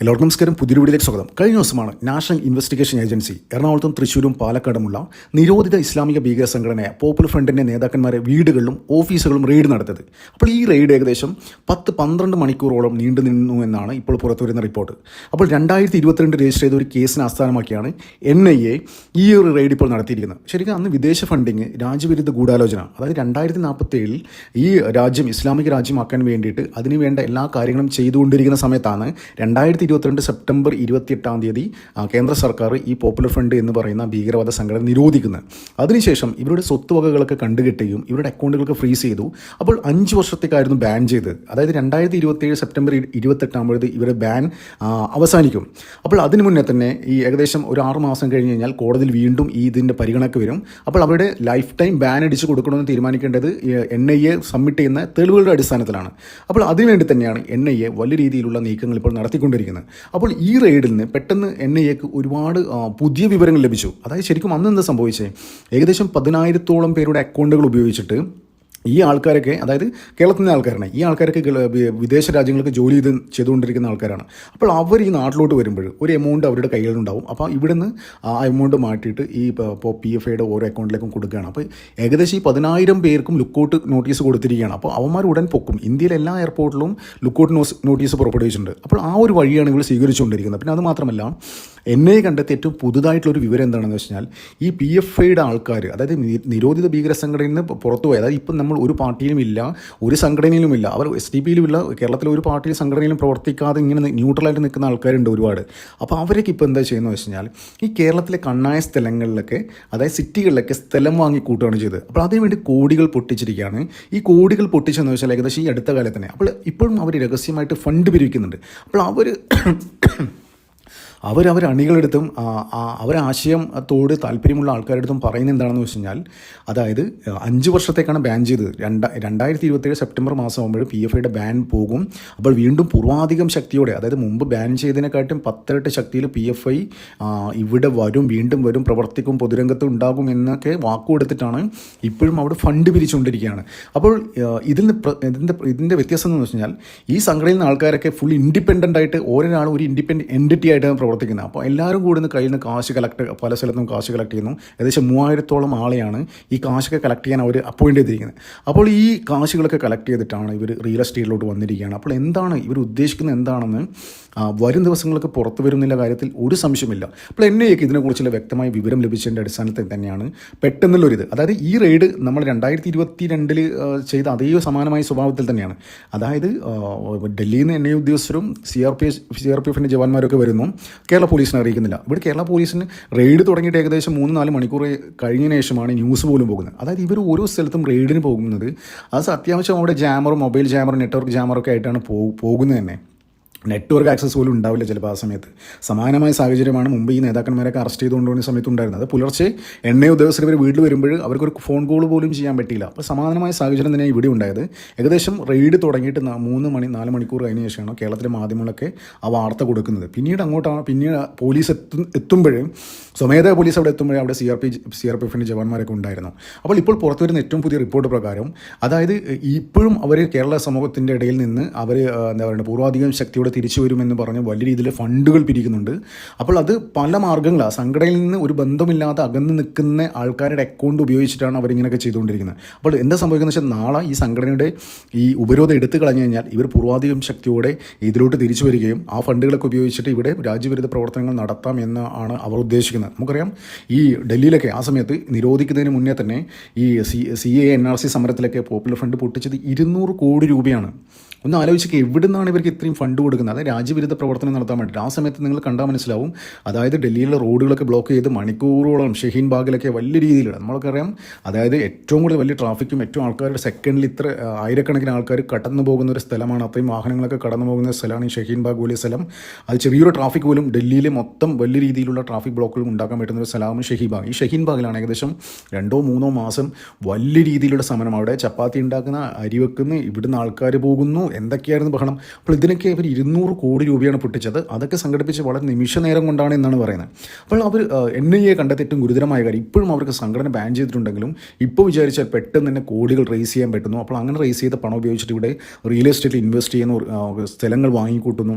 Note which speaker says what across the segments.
Speaker 1: എല്ലാവർക്കും നമസ്കാരം. പുതിയൊരു വീഡിയോയിലേക്ക് സ്വാഗതം. കഴിഞ്ഞ ദിവസമാണ് നാഷണൽ ഇൻവെസ്റ്റിഗേഷൻ ഏജൻസി എറണാകുളത്തും തൃശ്ശൂരും പാലക്കാടുമുള്ള നിരോധിത ഇസ്ലാമിക ഭീകര സംഘടനയായ പോപ്പുലർ ഫ്രണ്ടിന്റെ നേതാക്കന്മാരെ വീടുകളിലും ഓഫീസുകളും റെയ്ഡ് നടത്തിയത്. അപ്പോൾ ഈ റെയ്ഡ് ഏകദേശം പത്ത് പന്ത്രണ്ട് മണിക്കൂറോളം നീണ്ടു നിന്നു എന്നാണ് ഇപ്പോൾ പുറത്തുവരുന്ന റിപ്പോർട്ട് അപ്പോൾ രണ്ടായിരത്തി ഇരുപത്തിരണ്ട് രജിസ്റ്റർ ചെയ്ത ഒരു കേസിനെ ആസ്ഥാനമാക്കിയാണ് എൻ ഐ എ ഈ ഒരു റെയ്ഡ് ഇപ്പോൾ നടത്തിയിരിക്കുന്നത്. ശരിക്കും അന്ന് വിദേശ ഫണ്ടിങ് രാജ്യവിരുദ്ധ ഗൂഢാലോചന അതായത് രണ്ടായിരത്തി നാൽപ്പത്തി ഏഴിൽ ഈ രാജ്യം ഇസ്ലാമിക രാജ്യമാക്കാൻ വേണ്ടിയിട്ട് അതിനുവേണ്ട എല്ലാ കാര്യങ്ങളും ചെയ്തുകൊണ്ടിരിക്കുന്ന സമയത്താണ് രണ്ടായിരത്തി ഇരുപത്തിരണ്ട് സെപ്റ്റംബർ ഇരുപത്തിയെട്ടാം തീയതി കേന്ദ്ര സർക്കാർ ഈ പോപ്പുലർ ഫ്രണ്ട് എന്ന് പറയുന്ന ഭീകരവാദ സംഘടന നിരോധിക്കുന്നത് അതിനുശേഷം ഇവരുടെ സ്വത്തുവകകളൊക്കെ കണ്ടുകെട്ടുകയും ഇവരുടെ അക്കൗണ്ടുകളൊക്കെ ഫ്രീസ് ചെയ്തു. അപ്പോൾ അഞ്ച് വർഷത്തേക്കായിരുന്നു ബാൻ ചെയ്തത്. അതായത് രണ്ടായിരത്തി ഇരുപത്തിയേഴ് സെപ്റ്റംബർ ഇരുപത്തെട്ടാകുമ്പോഴത്തെ ഇവരുടെ ബാൻ അവസാനിക്കും. അപ്പോൾ അതിന് മുന്നേ തന്നെ ഈ ഏകദേശം ഒരു ആറ് മാസം കഴിഞ്ഞ് കഴിഞ്ഞാൽ കോടതിയിൽ വീണ്ടും ഈ ഇതിന്റെ പരിഗണക്ക് വരും. അപ്പോൾ അവരുടെ ലൈഫ് ടൈം ബാൻ അടിച്ച് കൊടുക്കണമെന്ന് തീരുമാനിക്കേണ്ടത് എൻ ഐ എ സബ്മിറ്റ് ചെയ്യുന്ന തെളിവുകളുടെ അടിസ്ഥാനത്തിലാണ്. അപ്പോൾ അതിനുവേണ്ടി തന്നെയാണ് എൻ ഐ എ വലിയ രീതിയിലുള്ള നീക്കങ്ങൾ ഇപ്പോൾ നടത്തിക്കൊണ്ടിരിക്കുന്നത്. അപ്പോൾ ഈ റെയ്ഡിൽ നിന്ന് പെട്ടെന്ന് എൻ ഐക്ക് ഒരുപാട് പുതിയ വിവരങ്ങൾ ലഭിച്ചു. അതായത് ശരിക്കും അന്ന് എന്താ സംഭവിച്ചത് ഏകദേശം പതിനായിരത്തോളം പേരുടെ അക്കൗണ്ടുകൾ ഉപയോഗിച്ചിട്ട് ഈ ആൾക്കാരൊക്കെ അതായത് കേരളത്തിൽ നിന്ന് ആൾക്കാരാണ്. ഈ ആൾക്കാരൊക്കെ വിദേശ രാജ്യങ്ങൾക്ക് ജോലി ചെയ്ത് ചെയ്തുകൊണ്ടിരിക്കുന്ന ആൾക്കാരാണ്. അപ്പോൾ അവർ ഈ നാട്ടിലോട്ട് വരുമ്പോൾ ഒരു എമൗണ്ട് അവരുടെ കയ്യിലുണ്ടാവും. അപ്പോൾ ഇവിടുന്ന് ആ എമൗണ്ട് മാറ്റിയിട്ട് ഈ ഇപ്പോൾ പി എഫ് ഐയുടെ ഓരോ അക്കൗണ്ടിലേക്കും കൊടുക്കുകയാണ്. അപ്പോൾ ഏകദേശം ഈ പതിനായിരം പേർക്കും ലുക്കൗട്ട് നോട്ടീസ് കൊടുത്തിരിക്കുകയാണ്. അപ്പോൾ അവന്മാർ ഉടൻ പൊക്കും. ഇന്ത്യയിലെ എല്ലാ എയർപോർട്ടിലും ലുക്കൗട്ട് നോട്ടീസ് പുറപ്പെടുവിച്ചിട്ടുണ്ട്. അപ്പോൾ ആ ഒരു വഴിയാണ് ഇവർ സ്വീകരിച്ചുകൊണ്ടിരിക്കുന്നത്. പിന്നെ അത് മാത്രമല്ല എൻ ഐ കണ്ടെത്തിയ ഏറ്റവും പുതുതായിട്ടുള്ളൊരു വിവരം എന്താണെന്ന് വെച്ചാൽ ഈ പി എഫ് ഐയുടെ ആൾക്കാർ അതായത് നിരോധിത ഭീകര സംഘടനയിൽ നിന്ന് പുറത്തുപോയത് അതായത് ഇപ്പം നമ്മൾ ഒരു പാർട്ടിയിലും ഇല്ല ഒരു സംഘടനയിലും ഇല്ല. അവർ എസ് ഡി പിയിലും ഇല്ല കേരളത്തിലെ ഒരു പാർട്ടിയിൽ സംഘടനയിലും പ്രവർത്തിക്കാതെ ഇങ്ങനെ ന്യൂട്രലായിട്ട് നിൽക്കുന്ന ആൾക്കാരുണ്ട് ഒരുപാട്. അപ്പോൾ അവരൊക്കെ ഇപ്പോൾ എന്താ ചെയ്യുന്നത് വെച്ച് കഴിഞ്ഞാൽ ഈ കേരളത്തിലെ കണ്ണായ സ്ഥലങ്ങളിലൊക്കെ അതായത് സിറ്റികളിലൊക്കെ സ്ഥലം വാങ്ങി കൂട്ടുകയാണ് ചെയ്തത്. അപ്പോൾ അതിനുവേണ്ടി കോടികൾ പൊട്ടിച്ചിരിക്കുകയാണ്. ഈ കോടികൾ പൊട്ടിച്ചെന്ന് വെച്ചാൽ ഏകദേശം ഈ അടുത്ത കാലത്ത് തന്നെ അപ്പോൾ ഇപ്പോഴും അവർ രഹസ്യമായിട്ട് ഫണ്ട് പിരിവിക്കുന്നുണ്ട്. അപ്പോൾ അവർ അവരവർ അണികളെടുത്തും അവരാശയത്തോട് താല്പര്യമുള്ള ആൾക്കാരുടെ അടുത്തും പറയുന്നത് എന്താണെന്ന് വെച്ച് കഴിഞ്ഞാൽ അതായത് അഞ്ച് വർഷത്തേക്കാണ് ബാൻ ചെയ്തത്. രണ്ട രണ്ടായിരത്തി ഇരുപത്തേഴ് സെപ്റ്റംബർ മാസം ആകുമ്പോൾ പി എഫ് ഐയുടെ ബാൻ പോകും. അപ്പോൾ വീണ്ടും പൂർവാധികം ശക്തിയോടെ അതായത് മുമ്പ് ബാൻ ചെയ്തതിനെക്കാട്ടും പത്തിരട്ട് ശക്തിയിൽ പി എഫ് ഐ ഇവിടെ വരും വീണ്ടും വരും പ്രവർത്തിക്കും പൊതുരംഗത്ത് ഉണ്ടാകും എന്നൊക്കെ വാക്കുകൊടുത്തിട്ടാണ് ഇപ്പോഴും അവിടെ ഫണ്ട് പിരിച്ചുകൊണ്ടിരിക്കുകയാണ്. അപ്പോൾ ഇതിൽ ഇതിന്റെ ഇതിന്റെ വ്യത്യാസം എന്ന് വെച്ച് കഴിഞ്ഞാൽ ഈ സംഘടനയിൽ നിന്ന് ആൾക്കാരൊക്കെ ഫുൾ ഇൻഡിപെൻഡന്റ് ആയിട്ട് ഓരോരാളും ഒരു ഇൻഡിപെൻഡന്റ് എന്റിറ്റി ആയിട്ടാണ് പ്രവർത്തിക്കുന്നത്. അപ്പോൾ എല്ലാവരും കൂടി നിന്ന് കയ്യിൽ നിന്ന് കാശ് കളക്ട് പല സ്ഥലത്തും കാശ് കളക്ട് ചെയ്യുന്നു. ഏകദേശം മൂവായിരത്തോളം ആളെയാണ് ഈ കാശൊക്കെ കളക്ട് ചെയ്യാൻ അവർ അപ്പോയിന്റ് ചെയ്തിരിക്കുന്നത്. അപ്പോൾ ഈ കാശുകളൊക്കെ കളക്ട് ചെയ്തിട്ടാണ് ഇവർ റിയൽ എസ്റ്റേറ്റിലോട്ട് വന്നിരിക്കുകയാണ്. അപ്പോൾ എന്താണ് ഇവർ ഉദ്ദേശിക്കുന്നത് എന്താണെന്ന് വരും ദിവസങ്ങൾക്ക് പുറത്തു വരുന്നില്ല കാര്യത്തിൽ ഒരു സംശയമില്ല അപ്പോൾ എന്നെയൊക്കെ ഇതിനെക്കുറിച്ചുള്ള വ്യക്തമായ വിവരം ലഭിച്ചതിന്റെ അടിസ്ഥാനത്തിൽ തന്നെയാണ് പെട്ടെന്നുള്ളൊരിത്. അതായത് ഈ റെയ്ഡ് നമ്മൾ രണ്ടായിരത്തി ഇരുപത്തി രണ്ടിൽ ചെയ്ത അതേ സമാനമായ സ്വഭാവത്തിൽ തന്നെയാണ്. അതായത് ഡൽഹിയിൽ നിന്ന് എൻ ഐ ഉദ്യോഗസ്ഥരും C R P F C R P എഫിന്റെ ജവാന്മാരൊക്കെ വരുന്നു. കേരള പോലീസിനെ അറിയിക്കുന്നില്ല. ഇവിടെ കേരള പോലീസിന് റെയ്ഡ് തുടങ്ങിയിട്ട് ഏകദേശം മൂന്ന് നാല് മണിക്കൂർ കഴിഞ്ഞതിന് ശേഷമാണ് ന്യൂസ് പോലും പോകുന്നത്. അതായത് ഇവർ ഓരോ സ്ഥലത്തും റെയ്ഡിന് പോകുന്നത്. അത് അത്യാവശ്യം അവിടെ ജാമറും മൊബൈൽ ജാമറും നെറ്റ്വർക്ക് ജാമറൊക്കെ ആയിട്ടാണ് പോകുന്നത് തന്നെ. നെറ്റ്വർക്ക് ആക്സസ് പോലും ഉണ്ടാവില്ല ചിലപ്പോൾ ആ സമയത്ത്. സമാനമായ സാഹചര്യമാണ് മുമ്പ് ഈ നേതാക്കന്മാരൊക്കെ അറസ്റ്റ് ചെയ്തുകൊണ്ടുപോകുന്ന സമയത്ത് ഉണ്ടായിരുന്നത്. പുലർച്ചെ എണ്ണ ഉദ്യോഗസ്ഥർ ഇവർ വീട്ടിൽ വരുമ്പോൾ അവർക്കൊരു ഫോൺ കോൾ പോലും ചെയ്യാൻ പറ്റിയില്ല. അപ്പോൾ സമാനമായ സാഹചര്യം തന്നെയാണ് ഇവിടെ ഉണ്ടായത്. ഏകദേശം റെയ്ഡ് തുടങ്ങിയിട്ട് മൂന്ന് മണി നാല് മണിക്കൂർ കഴിഞ്ഞ ശേഷമാണ് കേരളത്തിലെ മാധ്യമങ്ങളൊക്കെ ആ വാർത്ത കൊടുക്കുന്നത്. പിന്നീട് അങ്ങോട്ടാണ് പിന്നീട് പോലീസ് എത്തും എത്തുമ്പോഴും സ്വമേധ പോലീസ് അവിടെ എത്തുമ്പോഴേ അവിടെ C R P C R P എഫിന്റെ ജവാന്മാരൊക്കെ ഉണ്ടായിരുന്നു. അപ്പോൾ ഇപ്പോൾ പുറത്തു വരുന്ന ഏറ്റവും പുതിയ റിപ്പോർട്ട് പ്രകാരം അതായത് ഇപ്പോഴും അവർ കേരള സമൂഹത്തിന്റെ ഇടയിൽ നിന്ന് അവർ എന്താ പറയുക പൂർവാധികം ശക്തിയോടെ തിരിച്ചു വരുമെന്ന് പറഞ്ഞ് വലിയ രീതിയിൽ ഫണ്ടുകൾ പിരിക്കുന്നുണ്ട്. അപ്പോൾ അത് പല മാർഗങ്ങളാണ് സംഘടനയിൽ നിന്ന് ഒരു ബന്ധമില്ലാതെ അകന്ന് നിൽക്കുന്ന ആൾക്കാരുടെ അക്കൗണ്ട് ഉപയോഗിച്ചിട്ടാണ് അവരിങ്ങനെയൊക്കെ ചെയ്തുകൊണ്ടിരിക്കുന്നത്. അപ്പോൾ എന്താ സംഭവിക്കുന്നത് വെച്ചാൽ നാളെ ഈ സംഘടനയുടെ ഈ ഉപരോധം എടുത്തു കളഞ്ഞു കഴിഞ്ഞാൽ ഇവർ പൂർവാധികം ശക്തിയോടെ ഇതിലോട്ട് തിരിച്ചു വരികയും ആ ഫണ്ടുകളൊക്കെ ഉപയോഗിച്ചിട്ട് ഇവിടെ രാജ്യവിരുദ്ധ പ്രവർത്തനങ്ങൾ നടത്താം എന്നാണ് അവർ ഉദ്ദേശിക്കുന്നത്. നമുക്കറിയാം ഈ ഡൽഹിയിലൊക്കെ ആ സമയത്ത് നിരോധിക്കുന്നതിന് മുന്നേ തന്നെ ഈ C C A N R C സമരത്തിലൊക്കെ popular front പൊട്ടിച്ചത് ഇരുന്നൂറ് കോടി രൂപയാണ്. ഒന്ന് ആലോചിച്ചൊക്കെ എവിടെ നിന്നാണ് ഇവർക്ക് ഇത്രയും ഫണ്ട് കൊടുക്കുന്നത്? അതായത് രാജ്യവിരുദ്ധ പ്രവർത്തനം നടത്താൻ വേണ്ടി ആ സമയത്ത് നിങ്ങൾ കണ്ടാൽ മനസ്സിലാവും. അതായത് ഡൽഹിയിലെ റോഡുകളൊക്കെ ബ്ലോക്ക് ചെയ്ത് മണിക്കൂറോളം ഷഹീൻ ബാഗിലൊക്കെ വലിയ രീതിയിലാണ് നമ്മൾക്കറിയാം അതായത് ഏറ്റവും കൂടുതൽ വലിയ ട്രാഫിക്കും ഏറ്റവും ആൾക്കാരുടെ സെക്കൻഡിൽ ഇത്ര ആയിരക്കണക്കിന് ആൾക്കാർ കടന്നു പോകുന്ന ഒരു സ്ഥലമാണ്. അത്രയും വാഹനങ്ങളൊക്കെ കടന്നു പോകുന്ന സ്ഥലമാണ് ഈ ഷഹീൻ ബാഗ് വലിയ സ്ഥലം. അത് ചെറിയൊരു ട്രാഫിക് പോലും ഡൽഹിയിലെ മൊത്തം വലിയ രീതിയിലുള്ള ട്രാഫിക് ബ്ലോക്കുകൾ ഉണ്ടാക്കാൻ പറ്റുന്ന ഒരു സ്ഥലമാണ് ഷഹീൻ ബാഗ്. ഈ ഷഹീൻ ബാഗിലാണ് ഏകദേശം രണ്ടോ മൂന്നോ മാസം വലിയ രീതിയിലുള്ള സമരം. അവിടെ ചപ്പാത്തി ഉണ്ടാക്കുന്ന അരി വെക്കുന്ന ഇവിടുന്ന് ആൾക്കാർ പോകുന്നു. എന്തൊക്കെയായിരുന്നു ബഹളം അപ്പോൾ ഇതിനൊക്കെ ഇവർ ഇരുന്നൂറ് കോടി രൂപയാണ് പൊട്ടിച്ചത്. അതൊക്കെ സംഘടിപ്പിച്ച് വളരെ നിമിഷ നേരം കൊണ്ടാണ് എന്നാണ് പറയുന്നത്. അപ്പോൾ അവർ എൻ ഐ എ കണ്ടെത്തിയിട്ടും ഗുരുതരമായ കാര്യം ഇപ്പോഴും അവർക്ക് സംഘടന ബാൻ ചെയ്തിട്ടുണ്ടെങ്കിലും ഇപ്പോൾ വിചാരിച്ചാൽ പെട്ടെന്ന് തന്നെ കോടികൾ റേസ് ചെയ്യാൻ പറ്റുന്നു. അപ്പോൾ അങ്ങനെ റേസ് ചെയ്ത പണം ഉപയോഗിച്ചിട്ട് ഇവിടെ റിയൽ എസ്റ്റേറ്റിൽ ഇൻവെസ്റ്റ് ചെയ്യുന്ന സ്ഥലങ്ങൾ വാങ്ങിക്കൂട്ടുന്നു.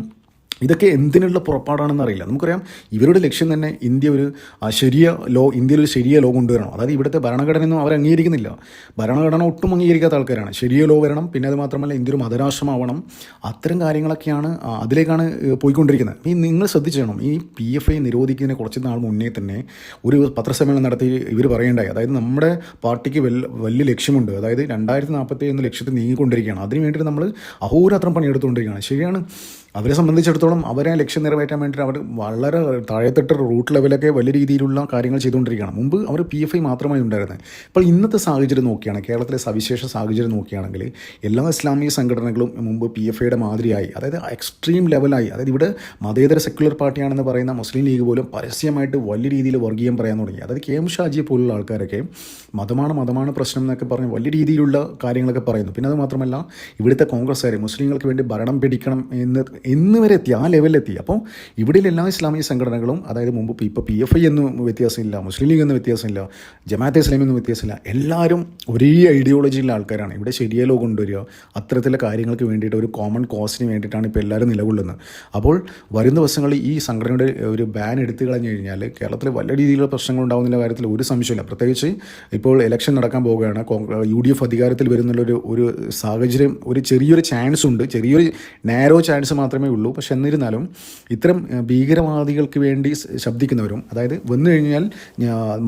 Speaker 1: ഇതൊക്കെ എന്തിനുള്ള പുറപ്പാടാണെന്ന് അറിയില്ല. നമുക്കറിയാം ഇവരുടെ ലക്ഷ്യം തന്നെ ഇന്ത്യ ഒരു ശരിയ ലോ ഇന്ത്യയിൽ ഒരു ശരിയ ലോ കൊണ്ടുവരണം. അതായത് ഇവിടുത്തെ ഭരണഘടനയൊന്നും അവർ അംഗീകരിക്കുന്നില്ല. ഭരണഘടന ഒട്ടും അംഗീകരിക്കാത്ത ആൾക്കാരാണ്. ശരിയ ലോ വരണം പിന്നെ അത് മാത്രമല്ല ഇന്ത്യ ഒരു മതരാഷ്ട്രമാവണം. അത്തരം കാര്യങ്ങളൊക്കെയാണ് അതിലേക്കാണ് പോയിക്കൊണ്ടിരിക്കുന്നത്. ഈ നിങ്ങൾ ശ്രദ്ധിച്ചണം. ഈ പി എഫ് ഐ നിരോധിക്കുന്നതിന് കുറച്ച് നാൾ മുന്നേ തന്നെ ഒരു പത്രസമ്മേളനം നടത്തി ഇവർ പറയേണ്ടായി അതായത് നമ്മുടെ പാർട്ടിക്ക് വലിയ ലക്ഷ്യമുണ്ട്. അതായത് രണ്ടായിരത്തി നാൽപ്പത്തി ഏഴ് ലക്ഷ്യത്തിൽ നീങ്ങിക്കൊണ്ടിരിക്കുകയാണ്. അതിന് വേണ്ടിയിട്ട് നമ്മൾ അഹോരാത്രം പണിയെടുത്തുകൊണ്ടിരിക്കുകയാണ്. ശരിയാണ് അവരെ സംബന്ധിച്ചിടത്തോളം അവരെ ലക്ഷ്യം നിറവേറ്റാൻ വേണ്ടിയിട്ട് അവർ വളരെ താഴെത്തട്ട് റൂട്ട് ലെവലൊക്കെ വലിയ രീതിയിലുള്ള കാര്യങ്ങൾ ചെയ്തുകൊണ്ടിരിക്കുകയാണ്. മുമ്പ് അവർ പി എഫ് ഐ മാത്രമായി ഉണ്ടായിരുന്നത് ഇപ്പോൾ ഇന്നത്തെ സാഹചര്യം നോക്കിയാണ് കേരളത്തിലെ സവിശേഷ സാഹചര്യം നോക്കുകയാണെങ്കിൽ എല്ലാ ഇസ്ലാമിക സംഘടനകളും മുമ്പ് പി എഫ് ഐയുടെ മാതിരിയായി അതായത് എക്സ്ട്രീം ലെവലായി അതായത് ഇവിടെ മതേതര സെക്യുലർ പാർട്ടിയാണെന്ന് പറയുന്ന മുസ്ലിം ലീഗ് പോലും പരസ്യമായിട്ട് വലിയ രീതിയിൽ വർഗീയം പറയാൻ തുടങ്ങി. അതായത് കെ എം ഷാജിയെ പോലുള്ള ആൾക്കാരൊക്കെ മതമാണ് മതമാണ് പ്രശ്നം എന്നൊക്കെ പറഞ്ഞ് വലിയ രീതിയിലുള്ള കാര്യങ്ങളൊക്കെ പറയുന്നു. പിന്നെ അത് മാത്രമല്ല ഇവിടുത്തെ കോൺഗ്രസ്സുകാർ മുസ്ലിങ്ങൾക്ക് വേണ്ടി ഭരണം പിടിക്കണം എന്ന് എന്ന് വരെ എത്തി ആ ലെവലിലെത്തി അപ്പോൾ ഇവിടെ എല്ലാ ഇസ്ലാമിക സംഘടനകളും അതായത് മുമ്പ് ഇപ്പോൾ പി എഫ് ഐ എന്നും വ്യത്യാസമില്ല മുസ്ലിം ലീഗ് എന്നും വ്യത്യാസമില്ല ജമാഅത്തെ ഇസ്ലാമി എന്നും വ്യത്യാസമില്ല. എല്ലാവരും ഒരേ ഐഡിയോളജിയിലുള്ള ആൾക്കാരാണ്. ഇവിടെ ശരിയലോ കൊണ്ടുവരിക അത്തരത്തിലുള്ള കാര്യങ്ങൾക്ക് വേണ്ടിയിട്ട് ഒരു കോമൺ കോസിന് വേണ്ടിയിട്ടാണ് ഇപ്പോൾ എല്ലാവരും നിലകൊള്ളുന്നത്. അപ്പോൾ വരുന്ന ദിവസങ്ങളിൽ ഈ സംഘടനയുടെ ഒരു ബാൻ എടുത്തു കളഞ്ഞു കഴിഞ്ഞാൽ കേരളത്തിൽ വലിയ രീതിയിലുള്ള പ്രശ്നങ്ങൾ ഉണ്ടാകുന്ന കാര്യത്തിൽ ഒരു സംശയമില്ല പ്രത്യേകിച്ച് ഇപ്പോൾ ഇലക്ഷൻ നടക്കാൻ പോവുകയാണ് യു ഡി എഫ് അധികാരത്തിൽ വരുന്നുള്ളൊരു ഒരു സാഹചര്യം ഒരു ചെറിയൊരു ചാൻസ് ഉണ്ട് ചെറിയൊരു നാരോ ചാൻസ് മാത്രമേ ഉള്ളൂ. പക്ഷെ എന്നിരുന്നാലും ഇത്തരം ഭീകരവാദികൾക്ക് വേണ്ടി ശബ്ദിക്കുന്നവരും അതായത് വന്നു കഴിഞ്ഞാൽ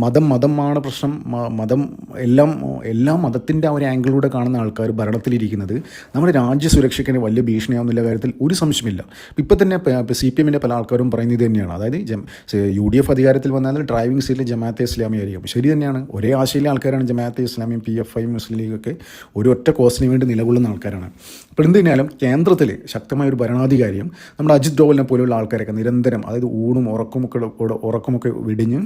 Speaker 1: മതം മതമാണ് പ്രശ്നം. മതം എല്ലാം എല്ലാ മതത്തിന്റെ ആ ഒരു ആംഗിളിലൂടെ കാണുന്ന ആൾക്കാർ ഭരണത്തിലിരിക്കുന്നത് നമ്മുടെ രാജ്യ സുരക്ഷയ്ക്ക് വലിയ ഭീഷണിയാവുന്നില്ല കാര്യത്തിൽ ഒരു സംശയമില്ല. ഇപ്പം തന്നെ സി പി എമ്മിന്റെ പല ആൾക്കാരും പറയുന്നത് തന്നെയാണ്. അതായത് യു ഡി എഫ് അധികാരത്തിൽ വന്നാൽ ഡ്രൈവിംഗ് സീറ്റിൽ ജമാഅത്തെ ഇസ്ലാമി ആയിരിക്കും. ശരി തന്നെയാണ്. ഒരേ ആശയിലെ ആൾക്കാരാണ് ജമാഅത്തെ ഇസ്ലാമിയും പി എഫ് ഐ മുസ്ലിം ലീഗൊക്കെ ഒരു ഒറ്റ കോസിന് വേണ്ടി നിലകൊള്ളുന്ന ആൾക്കാരാണ്. അപ്പോൾ എന്ത് കഴിഞ്ഞാലും കേന്ദ്രത്തിൽ ശക്തമായ ഒരു ഭരണാധികാരിയും നമ്മുടെ അജിത് ഡോവലിനെ പോലെയുള്ള ആൾക്കാരൊക്കെ നിരന്തരം അതായത് ഊണും ഉറക്കമൊക്കെ ഉറക്കമൊക്കെ വെടിഞ്ഞ്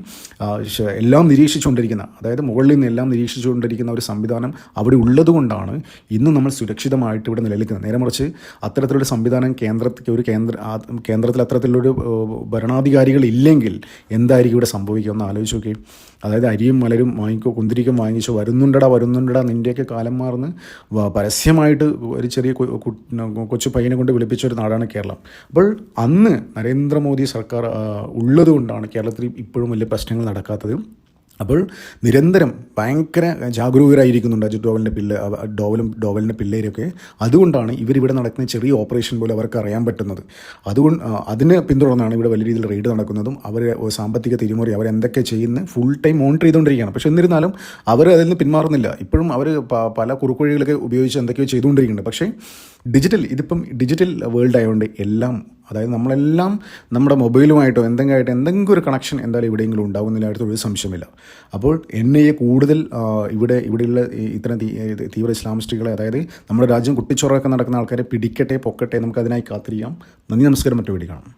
Speaker 1: എല്ലാം നിരീക്ഷിച്ചുകൊണ്ടിരിക്കുന്ന അതായത് മുകളിൽ നിന്ന് എല്ലാം നിരീക്ഷിച്ചുകൊണ്ടിരിക്കുന്ന ഒരു സംവിധാനം അവിടെ ഉള്ളതുകൊണ്ടാണ് ഇന്നും നമ്മൾ സുരക്ഷിതമായിട്ട് ഇവിടെ നിലനിൽക്കുന്നത്. നേരെ മറിച്ച് അത്തരത്തിലൊരു സംവിധാനം കേന്ദ്രത്തിൽ ഒരു കേന്ദ്ര കേന്ദ്രത്തിൽ അത്തരത്തിലൊരു ഭരണാധികാരികൾ ഇല്ലെങ്കിൽ എന്തായിരിക്കും ഇവിടെ സംഭവിക്കുക? ഒന്ന് ആലോചിച്ച് നോക്കി അതായത് അരിയും മലരും വാങ്ങിക്കോ കുന്തിരിക്കും വാങ്ങിച്ചോ വരുന്നുണ്ടടാ വരുന്നുണ്ടടാ നിന്റെയൊക്കെ കാലം മാറുന്നു. പരസ്യമായിട്ട് ഒരു ചെറിയ കൊച്ചു പയ്യനെ കൊണ്ട് വിളിപ്പിച്ച ഒരു കേരളം. അപ്പോൾ അന്ന് നരേന്ദ്രമോദി സർക്കാർ ഉള്ളതുകൊണ്ടാണ് കേരളത്തിൽ ഇപ്പോഴും വലിയ പ്രശ്നങ്ങൾ നടക്കാത്തത്. അപ്പോൾ നിരന്തരം ഭയങ്കര ജാഗരൂകരായിരിക്കുന്നുണ്ട് അജിത് ഡോവലിന്റെ പിള്ള ഡോവലും ഡോവലിന്റെ പിള്ളേരൊക്കെ. അതുകൊണ്ടാണ് ഇവരിവിടെ നടക്കുന്ന ചെറിയ ഓപ്പറേഷൻ പോലെ അവർക്ക് അറിയാൻ പറ്റുന്നത്. അതുകൊണ്ട് അതിനെ പിന്തുടർന്നാണ് ഇവിടെ വലിയ രീതിയിൽ റെയ്ഡ് നടക്കുന്നതും. അവർ സാമ്പത്തിക തിരിമറി അവരെന്തൊക്കെ ചെയ്യുന്ന ഫുൾ ടൈം മോണിറ്റർ ചെയ്തുകൊണ്ടിരിക്കുകയാണ്. പക്ഷേ എന്നിരുന്നാലും അവർ അതിൽ നിന്ന് പിന്മാറുന്നില്ല. ഇപ്പോഴും അവർ പല കുറുക്കുവഴികളൊക്കെ ഉപയോഗിച്ച് എന്തൊക്കെയോ ചെയ്തുകൊണ്ടിരിക്കുന്നുണ്ട്. പക്ഷേ ഡിജിറ്റൽ ഇതിപ്പം ഡിജിറ്റൽ വേൾഡ് ആയതുകൊണ്ട് എല്ലാം അതായത് നമ്മളെല്ലാം നമ്മുടെ മൊബൈലുമായിട്ടോ എന്തെങ്കിലും ആയിട്ട് എന്തെങ്കിലും ഒരു കണക്ഷൻ എന്തായാലും എവിടെയെങ്കിലും ഉണ്ടാകുന്നില്ല അടുത്ത് ഒരു സംശയമില്ല അപ്പോൾ എൻ ഐ എ കൂടുതൽ ഇവിടെ ഇവിടെയുള്ള ഇത്തരം തീവ്ര ഇസ്ലാമിസ്റ്റുകളെ അതായത് നമ്മുടെ രാജ്യം കുട്ടിച്ചോറൊക്കെ നടക്കുന്ന ആൾക്കാരെ പിടിക്കട്ടെ പൊക്കട്ടെ നമുക്ക് അതിനായി കാത്തിരിക്കാം. നന്ദി നമസ്കാരം മറ്റു വേണ്ടി കാണാം.